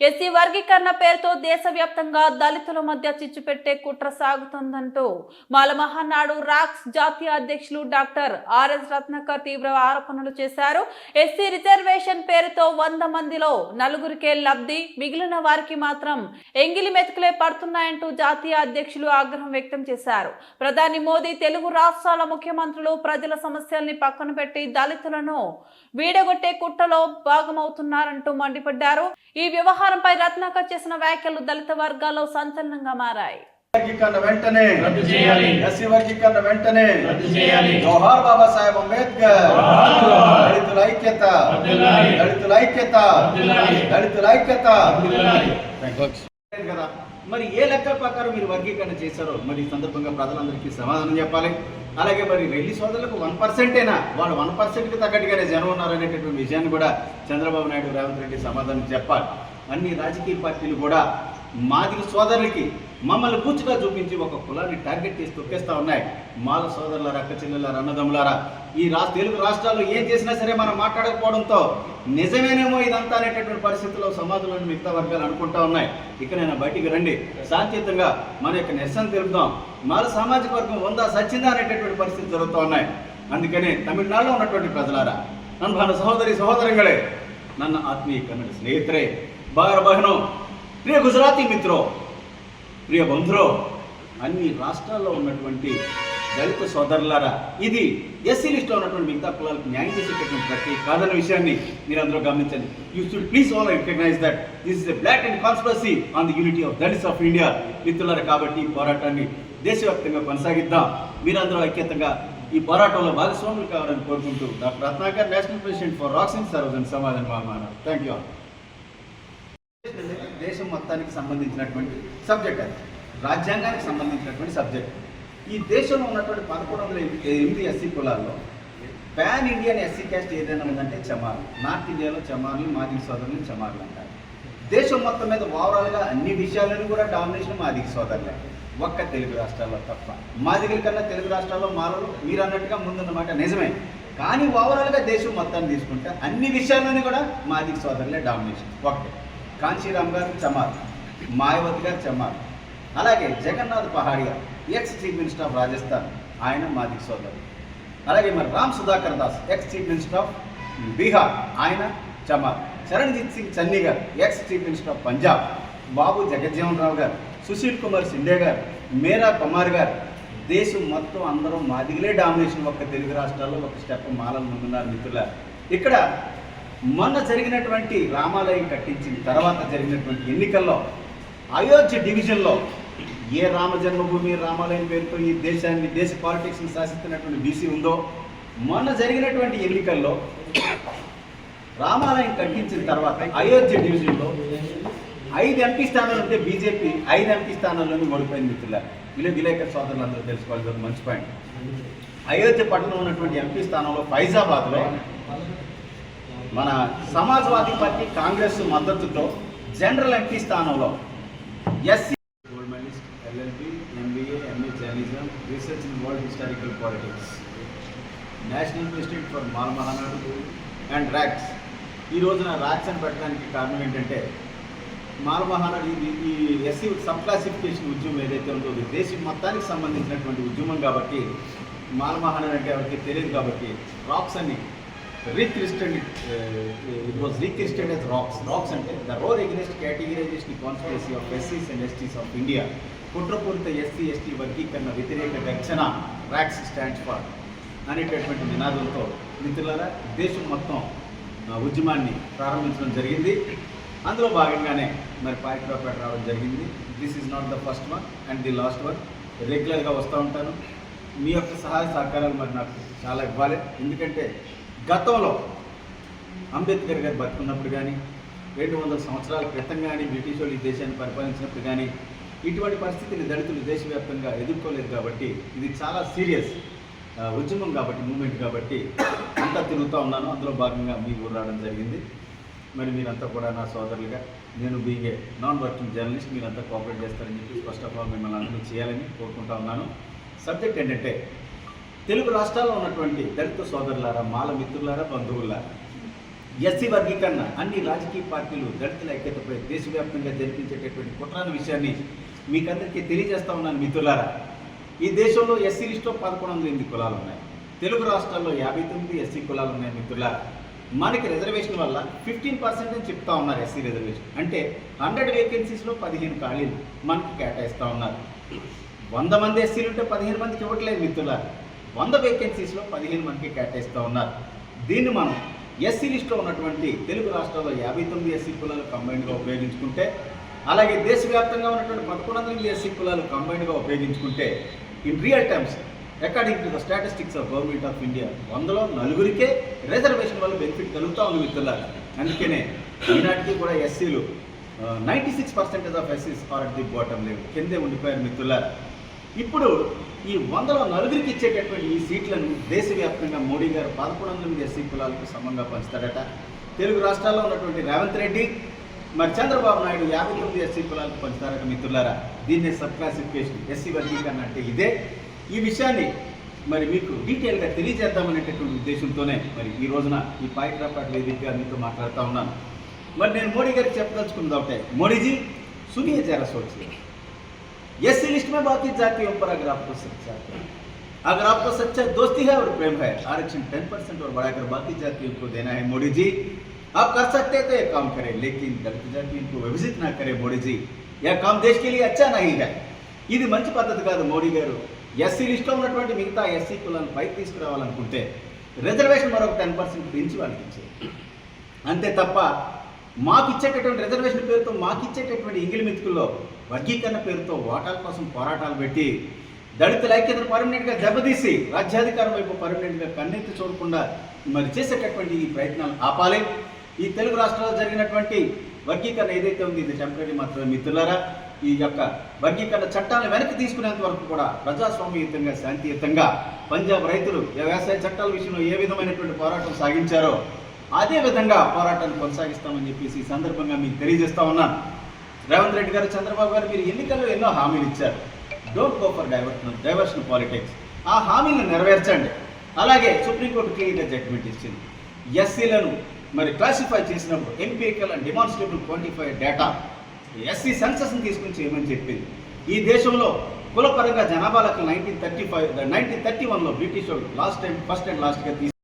SC వర్గీకరణ పేరుతో దేశవ్యాప్తంగా దళితుల మధ్య చిచ్చు పెట్టే కుట్ర సాగుతుందంటూ మాలమహానాడు రాక్స్ జాతీయ అధ్యక్షులు డాక్టర్ ఆర్ఎస్ రత్నకర్ తీవ్ర ఆరోపణలు చేశారు. ఎస్సీ రిజర్వేషన్ పేరుతో వంద మందిలో నలుగురికే లబ్ధి మిగిలిన వారికి మాత్రం ఎంగిలి మెతుకులే పడుతున్నాయంటూ జాతీయ అధ్యక్షులు ఆగ్రహం వ్యక్తం చేశారు. ప్రధాని మోదీ తెలుగు రాష్ట్రాల ముఖ్యమంత్రులు ప్రజల సమస్యల్ని పక్కన పెట్టి దళితులను వీడగొట్టే కుట్రలో భాగమవుతున్నారంటూ మండిపడ్డారు. ఈ వ్యవహారంపై రత్నాకర్ చేసిన వ్యాఖ్యలు దళిత వర్గాల్లో సంచలనంగా మారాయి వర్గీకరణ వెంటనే రద్దు చేయాలి. ఎస్సీ వర్గీకరణ వెంటనే రద్దు చేయాలి. జోహార్ బాబాసాహెబ్ అంబేద్కర్ జోహార్ జోహార్. దళితుల ఐక్యత వర్ధిల్లాలి. దళితుల ఐక్యత వర్ధిల్లాలి. దళితుల ఐక్యత వర్ధిల్లాలి. లేదు కదా మరి ఏ లెక్కల ప్రకారం మీరు వర్గీకరణ చేశారో మరి ఈ సందర్భంగా ప్రజలందరికీ సమాధానం చెప్పాలి అలాగే మరి రెల్లి సోదరులకు వన్ పర్సెంటేనా వాళ్ళు వన్ పర్సెంట్కి తగ్గట్టుగానే జనం ఉన్నారనేటటువంటి విషయాన్ని కూడా చంద్రబాబు నాయుడు రేవంత్ రెడ్డి సమాధానం చెప్పాలి అన్ని రాజకీయ పార్టీలు కూడా మాదిరి సోదరులకి మమ్మల్ని పూచిగా చూపించి ఒక కులాన్ని టార్గెట్ చేసి తొక్కేస్తా ఉన్నాయి. మాల సోదరులారా అక్క చెల్లెలారా అన్నదమ్ములారా ఈ రాష్ట్ర తెలుగు రాష్ట్రాల్లో ఏం చేసినా సరే మనం మాట్లాడకపోవడంతో నిజమేనేమో ఇదంతా అనేటటువంటి పరిస్థితుల్లో సమాజంలోని మిగతా వర్గాలు అనుకుంటా ఉన్నాయి. ఇకనైనా బయటికి రండి. శాంతియుతంగా మన యొక్క నిరసన తెలుపుదాం. మాల సామాజిక వర్గం ఉందా సచ్చిందా అనేటటువంటి పరిస్థితి జరుగుతూ ఉన్నాయి. అందుకనే తమిళనాడులో ఉన్నటువంటి ప్రజలారా నన్ను సహోదరి సహోదరంగళే నన్ను ఆత్మీయ కన్నడ స్నేహితులే భార బహనం. ప్రియ గుజరాతీ మిత్రో ప్రియ బంధురో అన్ని రాష్ట్రాల్లో ఉన్నటువంటి దళిత సోదరులారా ఇది ఎస్సీ లిస్ట్లో ఉన్నటువంటి మిగతా కులాలకు న్యాయం చేసేటటువంటి ప్రతి కాదన్న విషయాన్ని మీరందరూ గమనించండి. You should please all recognise that this is a block and conspiracy on the unity of dalits of India మిత్రులారా కాబట్టి ఈ పోరాటాన్ని దేశవ్యాప్తంగా కొనసాగిద్దాం. మీరందరూ ఐక్యతంగా ఈ పోరాటంలో భాగస్వాములు కావాలని కోరుకుంటూ doctor Ratnakar national president for రాక్సింగ్ Sarvajan సమాధానం థ్యాంక్ యూ మొత్తానికి సంబంధించినటువంటి సబ్జెక్ట్ అది. రాజ్యాంగానికి సంబంధించినటువంటి సబ్జెక్ట్. ఈ దేశంలో ఉన్నటువంటి పదకొండు వందల ఎనిమిది ఎస్సీ కులాల్లో పాన్ ఇండియన్ ఎస్సీ క్యాస్ట్ ఏదైనా ఉందంటే చమార్లు. నార్త్ ఇండియాలో చమార్లు మాదిక సోదరులు చమార్లు అంటారు. దేశం మొత్తం మీద ఓవరాల్గా అన్ని విషయాలను కూడా డామినేషన్ మాదిక సోదరులే. ఒక్క తెలుగు రాష్ట్రాల్లో తప్ప. మాదిగల కన్నా తెలుగు రాష్ట్రాల్లో మాలలు మీరు అన్నట్టుగా ముందున్నమాట నిజమే. కానీ ఓవరాల్గా దేశం మొత్తాన్ని తీసుకుంటే అన్ని విషయాల్లోని కూడా మాదిక సోదరులే డామినేషన్. ఒకటే కాంచీరామ్ గారు చమార్ మాయావతి గారు చమార్ అలాగే Jagannath Pahadia ex chief minister of Rajasthan ఆయన మాది సోదరుడు. అలాగే మరి Ram Sudhakar Das ex chief minister of Bihar ఆయన చమార్ చరణ్జీత్ సింగ్ చన్నీ గారు ex chief minister of Punjab. Babu Jagjivan Rao గారు సుశీల్ కుమార్ సిండే గారు మేరా కుమార్ గారు. దేశం మొత్తం అందరం మాదిగలే డామినేషన్ ఒక్క తెలుగు రాష్ట్రాల్లో ఒక స్టెప్ మాలను ఉన్నారు మిత్రుల ఇక్కడ మొన్న జరిగినటువంటి రామాలయం కట్టించిన తర్వాత జరిగినటువంటి ఎన్నికల్లో అయోధ్య డివిజన్లో ఏ రామ జన్మభూమి రామాలయం పేరుతో ఈ దేశాన్ని దేశ పాలిటిక్స్ని శాసిస్తున్నటువంటి బీసీ ఉందో మొన్న జరిగినటువంటి ఎన్నికల్లో రామాలయం కట్టించిన తర్వాత అయోధ్య డివిజన్లో ఐదు ఎంపీ స్థానాలు ఉంటే బీజేపీ ఐదు ఎంపీ స్థానాల్లోనే ఓడిపోయింది మిత్రుల విలే విలేకరు సోదరులందరూ తెలుసుకోవాలి మంచి పాయింట్ అయోధ్య పట్టణంలో ఉన్నటువంటి ఎంపీ స్థానంలో ఫైజాబాద్లో మన సమాజ్వాదీ పార్టీ కాంగ్రెస్ మద్దతుతో జనరల్ ఎంపీ స్థానంలో SC gold medalist LLB MBA MA journalism research in world historical politics national institute for Mala Mahanadu and racks ఈ రోజున ర్యాక్స్ అని పెట్టడానికి కారణం ఏంటంటే మాల్ మహానాడు ఇది ఈ ఎస్సీ సబ్ క్లాసిఫికేషన్ ఉద్యమం ఏదైతే ఉందో ఇది దేశం మొత్తానికి సంబంధించినటువంటి ఉద్యమం కాబట్టి మాల్ మహానాడు అంటే ఎవరికి తెలియదు కాబట్టి రాక్స్ అని rechristened it was rechristened as racks racks అంటే the role against categorisation conspiracy of ఎస్సీస్ and STs of India కుట్రపూరిత ఎస్సీ ఎస్టీ వర్గీకరణ వ్యతిరేక రక్షణ ర్యాక్స్ స్టాండ్స్ ఫర్ అనేటటువంటి నినాదంతో. మిత్రులారా దేశం మొత్తం ఉద్యమాన్ని ప్రారంభించడం జరిగింది. అందులో భాగంగానే మరి పాయిట్రాపేట రావడం జరిగింది. This is not the first one and the last one రెగ్యులర్గా వస్తూ ఉంటాను. మీ యొక్క సహాయ సహకారాలు మరి నాకు చాలా ఇవ్వాలి. ఎందుకంటే గతంలో అంబేద్కర్ గారు బతుకున్నప్పుడు కానీ రెండు వందల సంవత్సరాల క్రితం కానీ బ్రిటిష్ వాళ్ళు ఈ దేశాన్ని పరిపాలించినప్పుడు కానీ ఇటువంటి పరిస్థితిని దళితులు దేశవ్యాప్తంగా ఎదుర్కోలేదు కాబట్టి ఇది చాలా సీరియస్ ఉద్యమం కాబట్టి మూమెంట్ కాబట్టి అంతా తిరుగుతూ ఉన్నాను. అందులో భాగంగా మీ ఊరు రావడం జరిగింది. మరి మీరంతా కూడా నా సోదరులుగా నేను being a non working journalist మీరంతా కోఆపరేట్ చేస్తారని చెప్పి ఫస్ట్ ఆఫ్ ఆల్ మిమ్మల్ని అందరూ చేయాలని కోరుకుంటా ఉన్నాను. సబ్జెక్ట్ ఏంటంటే తెలుగు రాష్ట్రాల్లో ఉన్నటువంటి దళిత సోదరులారా మాల మిత్రులారా బంధువులారా ఎస్సీ వర్గీకరణ అన్ని రాజకీయ పార్టీలు దళితుల ఐక్యతపై దేశవ్యాప్తంగా జరిపించేటటువంటి కుట్రాన విషయాన్ని మీకందరికీ తెలియజేస్తా ఉన్నాను మిత్రులారా. ఈ దేశంలో ఎస్సీ లిస్టులో పదకొండు వందల ఎనిమిది కులాలు ఉన్నాయి. తెలుగు రాష్ట్రాల్లో యాభై తొమ్మిది ఎస్సీ కులాలు ఉన్నాయి మిత్రులారా. మనకి రిజర్వేషన్ వల్ల ఫిఫ్టీన్ పర్సెంట్ అని చెప్తా ఉన్నారు ఎస్సీ రిజర్వేషన్. అంటే హండ్రెడ్ వేకెన్సీస్లో పదిహేను ఖాళీలు మనకి కేటాయిస్తూ ఉన్నారు. వంద మంది ఎస్సీలు ఉంటే పదిహేను మందికి ఇవ్వట్లేదు మిత్రులారా. వంద వేకెన్సీస్లో పదిహేను మందికి కేటాయిస్తూ ఉన్నారు. దీన్ని మనం ఎస్సీ లిస్టులో ఉన్నటువంటి తెలుగు రాష్ట్రాల్లో యాభై తొమ్మిది ఎస్సీ కులాలు కంబైన్డ్గా ఉపయోగించుకుంటే అలాగే దేశవ్యాప్తంగా ఉన్నటువంటి పదకొండు వందల ఎస్సీ కులాలు కంబైన్డ్గా ఉపయోగించుకుంటే in real times according to the statistics of government of India వందలో నలుగురికే రిజర్వేషన్ వల్ల బెనిఫిట్ కలుగుతూ ఉంది మిత్రులారా. అందుకనే ఈనాటికి కూడా ఎస్సీలు నైంటీ సిక్స్ పర్సెంటేజ్ ఆఫ్ ఎస్సీస్ ఆర్ అట్ ది బాటమ్ లేవు కిందే ఉండిపోయారు మిత్రులారు. ఇప్పుడు ఈ వందలో నలుగురికి ఇచ్చేటటువంటి ఈ సీట్లను దేశవ్యాప్తంగా మోడీ గారు పదకొండు వందల ఎస్సీ కులాలకు సమంగా పంచుతారట తెలుగు రాష్ట్రాల్లో ఉన్నటువంటి రేవంత్ రెడ్డి మరి చంద్రబాబు నాయుడు యాభై తొమ్మిది ఎస్సీ కులాలకు పంచుతారట మిత్రులారా. దీన్నే సబ్ క్లాసిఫికేషన్ ఎస్సీ వర్గీకరణ అంటే ఇదే. ఈ విషయాన్ని మరి మీకు డీటెయిల్గా తెలియజేద్దామనేటటువంటి ఉద్దేశంతోనే మరి ఈ రోజున ఈ పాయిట్రాపాట్ వేదికగా మీతో మాట్లాడుతూ ఉన్నాను. మరి నేను మోడీ గారికి చెప్పదలుచుకున్నది ఒకటే మోడీజీ సునీయ జరా సోచి एससी लिस्ट में बाकी जातियों पर अगर आपको सच्चा अगर आपको सच्चा दोस्ती है और प्रेम है आरक्षण टेन परसेंट और बढ़ाकर बाकी जातियों को देना है मोदी जी आप कर सकते हैं तो ये काम करें लेकिन दलित जातियों को विभजित ना करें मोदी जी यह काम देश के लिए अच्छा नहीं है ఇది మంచి పద్ధతి కాదు మోడీ గారు ఎస్సీ లిస్ట్లో ఉన్నటువంటి మిగతా ఎస్సీ కులాలను పైకి తీసుకురావాలనుకుంటే రిజర్వేషన్ మరొక టెన్ పర్సెంట్ పెంచి వాళ్ళకి ఇచ్చేది అంతే తప్ప మాకు ఇచ్చేటటువంటి రిజర్వేషన్ పేరుతో మాకు ఇచ్చేటటువంటి ఇంగిలి మెతుకుల్లో వర్గీకరణ పేరుతో ఓటాల కోసం పోరాటాలు పెట్టి దళితుల ఐక్యతను పర్మనెంట్గా దెబ్బతీసి రాజ్యాధికారం వైపు పర్మనెంట్గా కన్నెత్తి చూడకుండా మరి చేసేటటువంటి ఈ ప్రయత్నాలు ఆపాలి. ఈ తెలుగు రాష్ట్రాల్లో జరిగినటువంటి వర్గీకరణ ఏదైతే ఉంది ఇది టెంపరీ మాత్రమే మిత్రులారా. ఈ యొక్క వర్గీకరణ చట్టాలను వెనక్కి తీసుకునేంత వరకు కూడా ప్రజాస్వామ్యయుతంగా శాంతియుతంగా పంజాబ్ రైతులు వ్యవసాయ చట్టాల విషయంలో ఏ విధమైనటువంటి పోరాటం సాగించారో అదే విధంగా పోరాటాన్ని కొనసాగిస్తామని చెప్పేసి ఈ సందర్భంగా మీకు తెలియజేస్తా ఉన్నాను. రేవంత్ రెడ్డి గారు చంద్రబాబు గారు మీరు ఎన్నికల్లో ఎన్నో హామీలు ఇచ్చారు. Don't go for diversion diversion politics ఆ హామీలను నెరవేర్చండి. అలాగే సుప్రీంకోర్టు క్లియర్గా జడ్జిమెంట్ ఇచ్చింది. ఎస్సీలను మరి క్లాసిఫై చేసినప్పుడు empirical and demonstrable quantify data SC సెన్సస్ని తీసుకుని చేయమని చెప్పింది? ఈ దేశంలో కులపరంగా జనాభా లెక్కలు nineteen thirty five nineteen thirty వన్లో బ్రిటిష్ వాళ్ళు లాస్ట్ టైం ఫస్ట్ అండ్ లాస్ట్గా తీసి